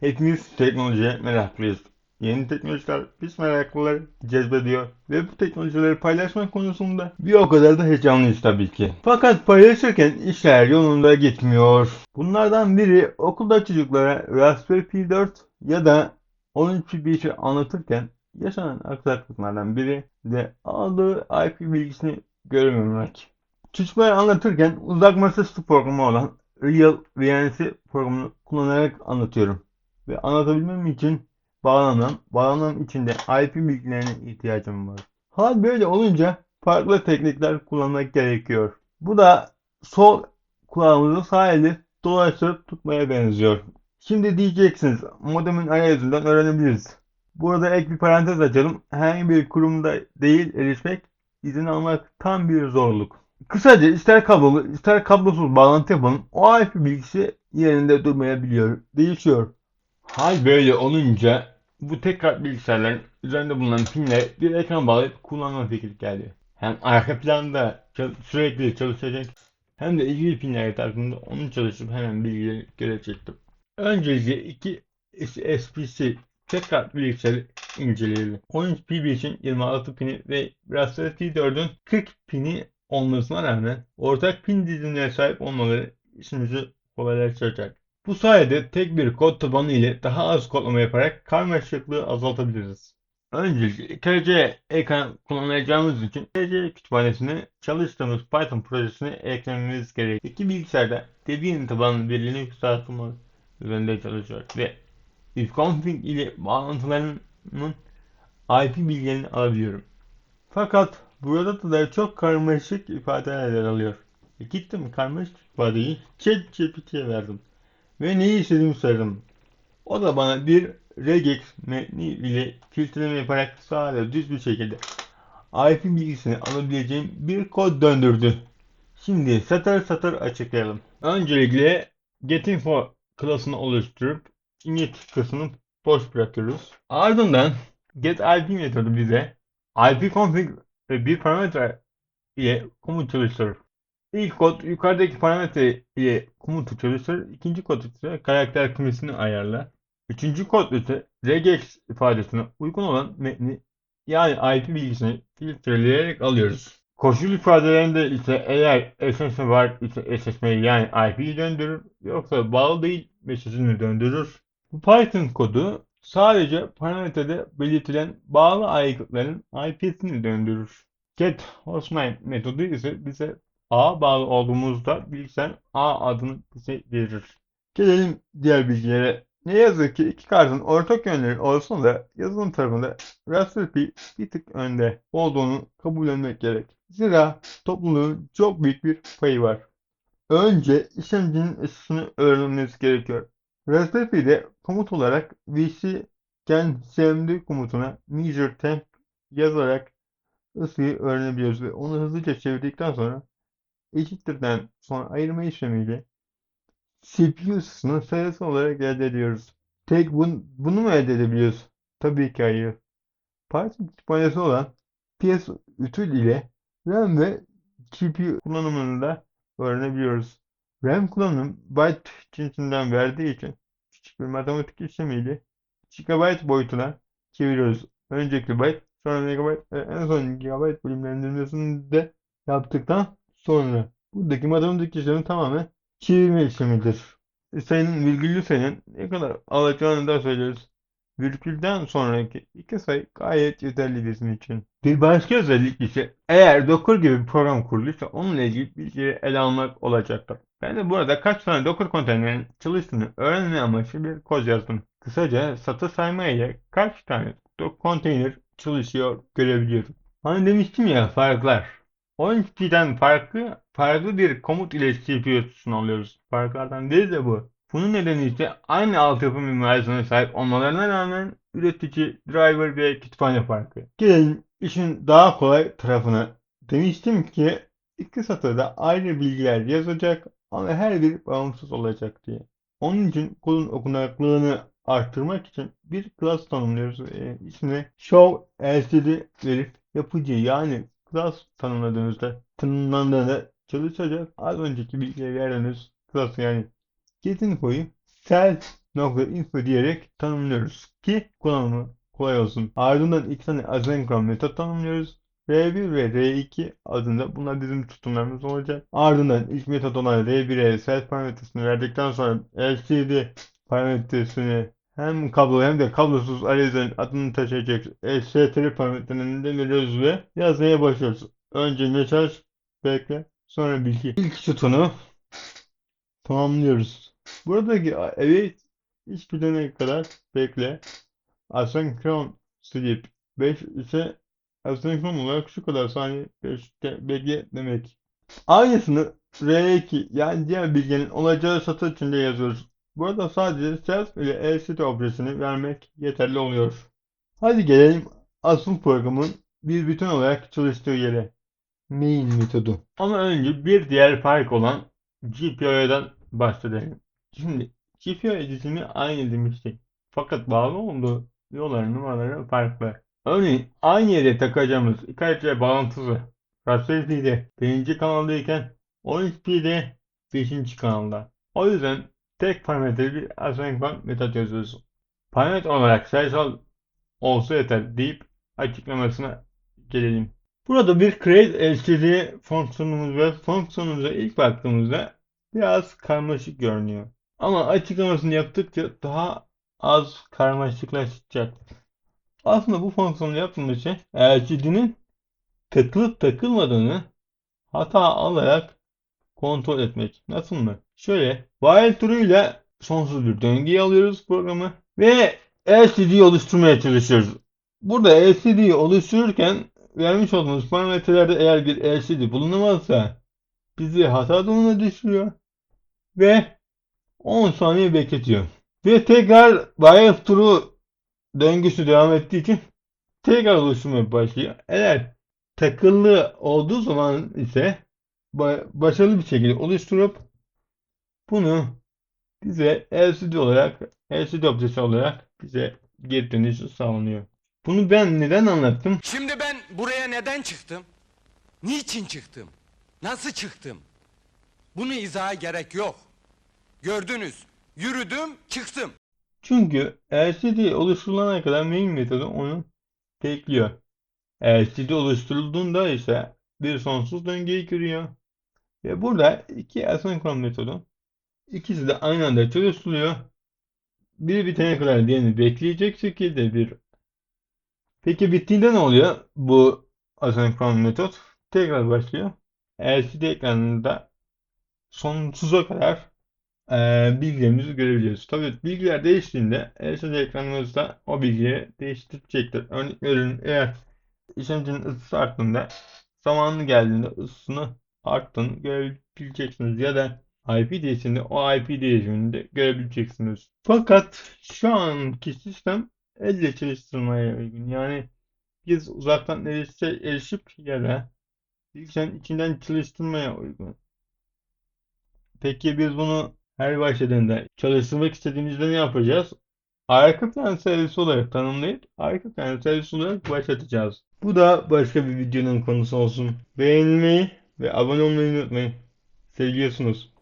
Hepimiz teknolojiye meraklıyız. Yeni teknolojiler biz meraklıları cezbediyor ve bu teknolojileri paylaşmak konusunda bir o kadar da heyecanlıyız tabii ki. Fakat paylaşırken işler yolunda gitmiyor. Bunlardan biri okulda çocuklara Raspberry Pi 4 ya da 13 bir anlatırken yaşanan aksaklıklardan biri de aldığı IP bilgisini görememek. Çocuklara anlatırken uzak masaüstü programı olan Real VNC programını kullanarak anlatıyorum. Ve anlatabilmem için bağlamam, bağlamam içinde IP bilgilerine ihtiyacım var. Hal böyle olunca farklı teknikler kullanmak gerekiyor. Bu da sol kulağımızı sağ elle dolaştırıp tutmaya benziyor. Şimdi diyeceksiniz modemin arayüzünden öğrenebiliriz. Burada ek bir parantez açalım. Herhangi bir kurumda değil erişmek, izin almak tam bir zorluk. Kısaca ister kablolu ister kablosuz bağlantı yapalım. O IP bilgisi yerinde durmayabiliyor, değişiyor. Hal böyle olunca bu tekrar bilgisayarların üzerinde bulunan pinle bir ekran bağlayıp kullanma fikri geldi. Hem arka planda sürekli çalışacak hem de ilgili pinlere taktığımda onu çalışıp hemen bilgileri görecektim. Öncelikle iki SPC tekrar bilgisayarı inceleyelim. 13 PB için 26 pini ve Raspberry Pi 4'ün 40 pini olmasına rağmen ortak pin dizilimine sahip olmaları işimizi kolaylaştıracak. Bu sayede tek bir kod tabanı ile daha az kodlama yaparak karmaşıklığı azaltabiliriz. Öncelikle TC ekran kullanacağımız için TC kütüphanesine çalıştığımız Python projesini eklememiz gerek. İki bilgisayarda Debian tabanlı bir Linux dağıtımı üzerinde çalışıyor ve ifconfig ile bağlantılarının IP bilgilerini alabiliyorum. Fakat burada da çok karmaşık ifadeler yer alıyor. E gittim karmaşık ifadeyi ChatGPT'ye verdim. Ve neyi istediğimi söyledim. O da bana bir regex metni ile filtreleme yaparak sade düz bir şekilde IP bilgisini alabileceğim bir kod döndürdü. Şimdi satır satır açıklayalım. Öncelikle getinfo klasını oluşturup init kısmını boş bırakıyoruz. Ardından getIP metodu bize ipconfig ve bir parametre ile komut çalıştırır. İlk kod yukarıdaki parametre ile komutu çalıştırır. İkinci kod ise karakter kümesini ayarlar. Üçüncü kod ise regex ifadesine uygun olan metni yani IP bilgisini filtreleyerek alıyoruz. Koşul ifadelerinde ise eğer eşleşme var ise eşleşmeyi yani IP'yi döndürür yoksa bağlı değil mesajını döndürür. Bu Python kodu sadece parametrede belirtilen bağlı aygıtların IP'sini döndürür. Get hostname metodu ise bize A bağlı olduğumuzda bilgisayar A adını bize verir. Gelelim diğer bilgilere. Ne yazık ki iki kartın ortak yönleri olsa da yazılım tarafında Raspberry Pi bir tık önde olduğunu kabullenmek gerek. Zira topluluğun çok büyük bir payı var. Önce işlemcinin ısısını öğrenmemiz gerekiyor. Raspberry Pi'de komut olarak vc gen cmd komutuna measure temp yazarak ısıyı öğrenebiliyoruz ve onu hızlıca çevirdikten sonra eşittirden sonra ayırma işlemiyle CPU ısısını sayısı olarak elde ediyoruz. Tek bun, bunu mu elde edebiliyoruz? Tabii ki hayır. Python kütüphanesi olan PS Util ile RAM ve GPU kullanımını da öğrenebiliyoruz. RAM kullanım byte cinsinden verdiği için küçük bir matematik işlemiyle GB boyutuna çeviriyoruz. Önceki byte, sonra megabyte ve en son gigabyte bölümlendirmesini de yaptıktan sonra buradaki matematik işlemi tamamen çevirme işlemidir. E, Sayının virgüllü sayının ne kadar alacağını da söylüyoruz. Virgülden sonraki iki sayı gayet yeterli bizim için. Bir başka özellik ise eğer Docker gibi bir program kuruluysa onunla ilgili bilgileri ele almak olacaktır. Ben de burada kaç tane Docker konteynerin çalıştığını öğrenme amaçlı bir kod yazdım. Kısaca satır sayma ile kaç tane Docker konteyner çalışıyor görebiliyorum. Hani demiştim ya farklar. 12'den farklı farklı bir komut ile CPU'sunu alıyoruz. Farklardan biri de bu. Bunun nedeni ise aynı altyapı mimarisine sahip olmalarına rağmen üretici, driver ve kütüphane farkı. Gelelim işin daha kolay tarafına. Demiştim ki iki satırda ayrı bilgiler yazacak ama her biri bağımsız olacak diye. Onun için kodun okunaklığını arttırmak için bir class tanımlıyoruz. E, ismine show lcd verip yapıcı yani class tanımladığınızda tanımlandığında çalışacak. Az önceki bilgileri verdiğiniz class yani Getinfo'yu self nokta info diyerek tanımlıyoruz ki kullanımı kolay olsun. Ardından iki tane asenkron metot tanımlıyoruz. R1 ve R2 adında bunlar bizim tutumlarımız olacak. Ardından ilk metot olan R1'e set parametresini verdikten sonra LCD parametresini hem kablo hem de kablosuz arayüzün adını taşıyacak STR parametrelerini de veriyoruz ve yazmaya başlıyoruz. Önce mesaj bekle sonra bilgi. İlk sütunu tamamlıyoruz. Buradaki evet iş bilene kadar bekle. Asenkron sleep 5 ise asenkron olarak şu kadar saniye 5'te bekle demek. Aynısını R2 yani diğer bilginin olacağı satır içinde yazıyoruz. Burada sadece self ile LCD objesini vermek yeterli oluyor. Hadi gelelim asıl programın bir bütün olarak çalıştığı yere. Main metodu. Ama önce bir diğer fark olan GPIO'dan bahsedelim. Şimdi GPIO editimi aynı demiştik. Fakat bağlı olduğu yolların numaraları farklı. Örneğin aynı yere takacağımız İKC bağlantısı Raspberry Pi'de birinci kanaldayken 13P'de 5. kanalda. O yüzden tek parametreli bir asenkron metot yazıyoruz. Parametre olarak sayısal olsa yeter deyip açıklamasına gelelim. Burada bir create LCD fonksiyonumuz var. Fonksiyonumuza ilk baktığımızda biraz karmaşık görünüyor. Ama açıklamasını yaptıkça daha az karmaşıklaşacak. Aslında bu fonksiyonu yaptığımız için LCD'nin takılıp takılmadığını hata alarak kontrol etmek. Nasıl mı? Şöyle while ile sonsuz bir döngüye alıyoruz programı ve LCD'yi oluşturmaya çalışıyoruz. Burada LCD'yi oluştururken vermiş olduğumuz parametrelerde eğer bir LCD bulunamazsa bizi hata durumuna düşürüyor ve 10 saniye bekletiyor. Ve tekrar while true döngüsü devam ettiği için tekrar oluşturmaya başlıyor. Eğer takıllı olduğu zaman ise başarılı bir şekilde oluşturup bunu bize LCD olarak LCD objesi olarak bize geri dönüşü sağlanıyor. Bunu ben neden anlattım? Şimdi ben buraya neden çıktım? Niçin çıktım? Nasıl çıktım? Bunu izaha gerek yok. Gördünüz. Yürüdüm, çıktım. Çünkü LCD oluşturulana kadar main metodu onu bekliyor. LCD oluşturulduğunda ise bir sonsuz döngüye giriyor. Ve burada iki asenkron metodu ikisi de aynı anda çalıştırılıyor. Biri bitene kadar diğerini bekleyecek şekilde bir Peki bittiğinde ne oluyor? Bu asenkron metot tekrar başlıyor. LCD ekranında sonsuza kadar e, bilgilerimizi görebiliyoruz. Tabii bilgiler değiştiğinde LCD ekranımızda o bilgiyi değiştirecektir. Örnek veriyorum eğer işlemcinin ısısı arttığında zamanı geldiğinde ısısını arttığını görebileceksiniz ya da IP değiştiğinde o IP değişimini de görebileceksiniz. Fakat şu anki sistem elle çalıştırmaya uygun. Yani biz uzaktan erişe, erişip ya da bilgisayarın içinden çalıştırmaya uygun. Peki biz bunu her başladığında çalıştırmak istediğimizde ne yapacağız? Arka plan servisi olarak tanımlayıp arka plan servisi olarak başlatacağız. Bu da başka bir videonun konusu olsun. Beğenmeyi ve abone olmayı unutmayın. Seviyorsunuz.